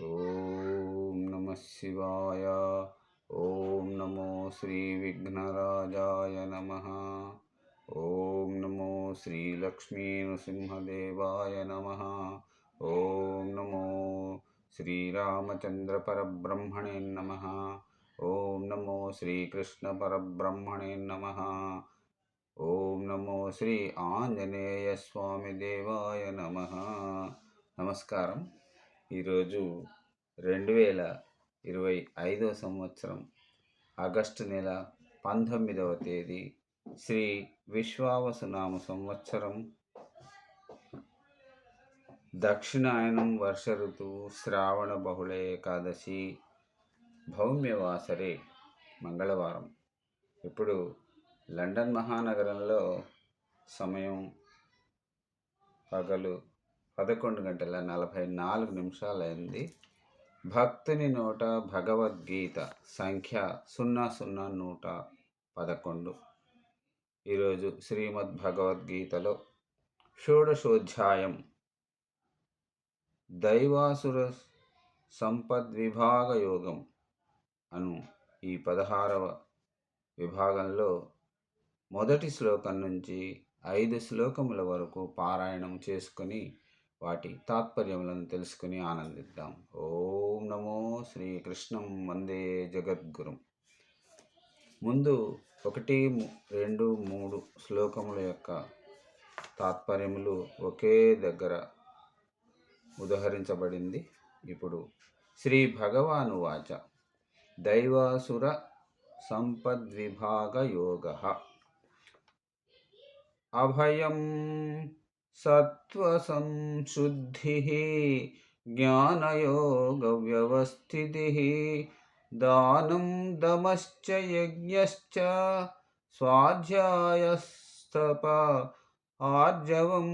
ఓం నమ శివాయ ఓం నమో శ్రీ విఘ్నరాజాయ నమ ఓం నమో శ్రీ లక్ష్మీ నృసింహదేవాయ నమ ఓం నమో శ్రీరామచంద్ర పరబ్రహ్మణే నమ ఓం నమో శ్రీకృష్ణ పరబ్రహ్మణే నమ ఓం నమో శ్రీ ఆంజనేయ స్వామి దేవాయ నమ. నమస్కారం. ఈరోజు రెండు వేల ఇరవై ఐదవ సంవత్సరం ఆగస్టు నెల పంతొమ్మిదవ తేదీ శ్రీ విశ్వావసునామ సంవత్సరం. దక్షిణాయనం వర్ష ఋతువు శ్రావణ బహుళ ఏకాదశి భౌమ్యవాసరే మంగళవారం. ఇప్పుడు లండన్ మహానగరంలో సమయం పగలు పదకొండు గంటల నలభై నాలుగు నిమిషాలైంది. భక్తుని నోట భగవద్గీత సంఖ్య సున్నా సున్నా నూట పదకొండు. ఈరోజు శ్రీమద్ భగవద్గీతలో షోడశోధ్యాయం. దైవాసుర సంపద్విభాగ యోగం అను ఈ పదహారవ విభాగంలో మొదటి శ్లోకం నుంచి ఐదు శ్లోకముల వరకు పారాయణం చేసుకుని వాటి తాత్పర్యములను తెలుసుకుని ఆనందిద్దాం. ఓం నమో శ్రీకృష్ణం వందే జగద్గురు. ముందు ఒకటి రెండు మూడు శ్లోకముల యొక్క తాత్పర్యములు ఒకే దగ్గర ఉదహరించబడింది. ఇప్పుడు శ్రీ భగవాను వాచ. దైవాసుర సంపద్విభాగ యోగ అభయం सत्त्वसंशुद्धिः ज्ञानयोगव्यवस्थितिः दानं दमश्च यज्ञश्च స్వాధ్యాయస్తప ఆర్జవం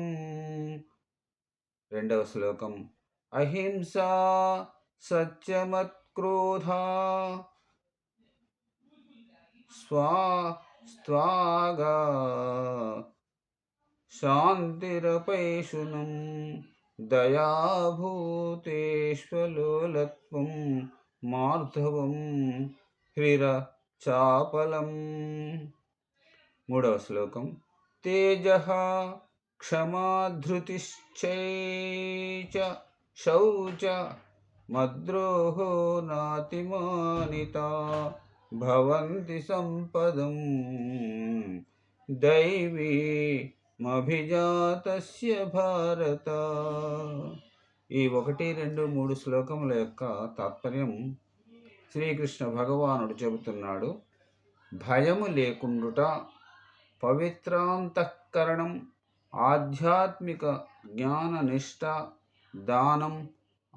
రెండవ శ్లోకం అహింస సత్యమత్క్రోధ స్వా స్వాగా శాంతిరపైషునం దయాభూతేష్వలోలత్వం మార్ధవం హ్రిర చాపలం. మూడవ శ్లోకం. తేజ క్షమాధృతిశ్చైచ శౌచ మద్రోహో నాతిమానిత భవంతి సంపదం దైవీ మభిజాతస్య భారత. ఈ ఒకటి రెండు మూడు శ్లోకముల యొక్క తాత్పర్యం శ్రీకృష్ణ భగవానుడు చెబుతున్నాడు. భయము లేకుండుట పవిత్రాంతఃకరణం ఆధ్యాత్మిక జ్ఞాన నిష్ట దానం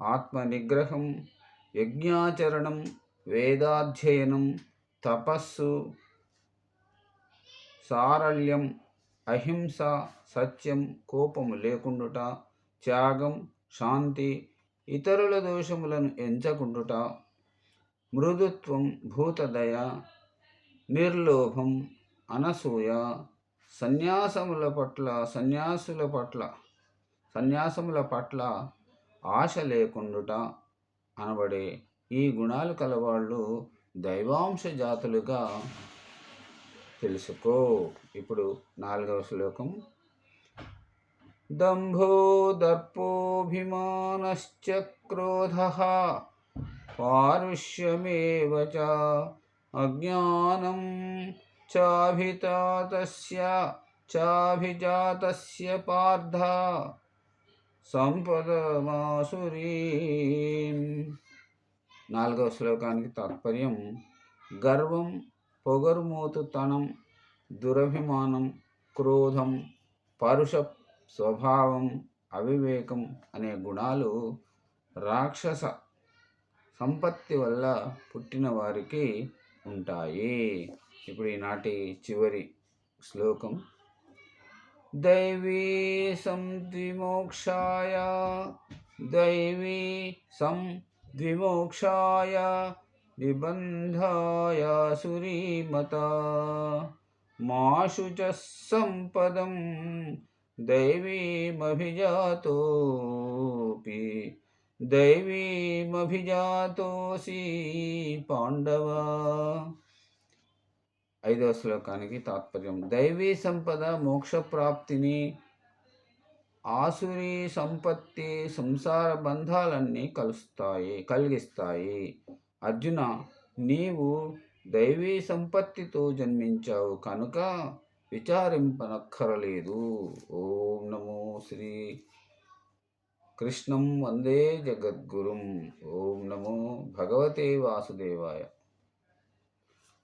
ఆత్మనిగ్రహం యజ్ఞాచరణం వేదాధ్యయనం తపస్సు సారళ్యం అహింస సత్యం కోపము లేకుండుట త్యాగం శాంతి ఇతరుల దోషములను ఎంచకుండుట మృదుత్వం భూతదయ నిర్లోభం అనసూయ సన్యాసముల పట్ల సన్యాసుల పట్ల సన్యాసముల పట్ల ఆశ లేకుండుట అనబడే ఈ గుణాలు కలవాళ్ళు దైవాంశ జాతులుగా తెలుసుకో. ఇప్పుడు నాలుగవ శ్లోకం. దంభో దర్పోభిమానశ్చ క్రోధ. పారుష్యమేవ చ అజ్ఞానం చాభితాతస్య చాభిజాతస్య పార్థ. సంపదమాసురీ. నాలుగవ శ్లోకానికి తాత్పర్యం గర్వం పొగరుమోతుతనం దురభిమానం క్రోధం పరుష స్వభావం అవివేకం అనే గుణాలు రాక్షస సంపత్తి వల్ల పుట్టిన వారికి ఉంటాయి. ఇప్పుడు ఈనాటి చివరి శ్లోకం. దైవీ సంద్విమోక్షాయ దైవీ సం ద్విమోక్షాయ నిబంధాయ సురీమత మాషు చ సంపదం దైవీమభిజాతోపి దైవీమభిజాతోసి పాండవ ఐదవ శ్లోకానికి తాత్పర్యం దైవీ సంపద మోక్ష ప్రాప్తిని ఆసురీ సంపత్తి సంసార బంధాలన్నీ కలుస్తాయి కలిగిస్తాయి అర్జున నీవు దైవీ సంపత్తితో జన్మించావు కనుక విచారింపనక్కరలేదు. ఓం నమో శ్రీ కృష్ణం వందే జగద్గురుం. ఓం నమో భగవతే వాసుదేవాయ.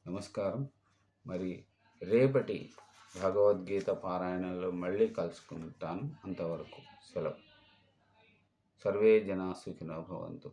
నమస్కారం. మరి రేపటి భగవద్గీత పారాయణంలో మళ్ళీ కలుసుకుంటాను. అంతవరకు సెలవు. సర్వే జనా సుఖినో భవంతు.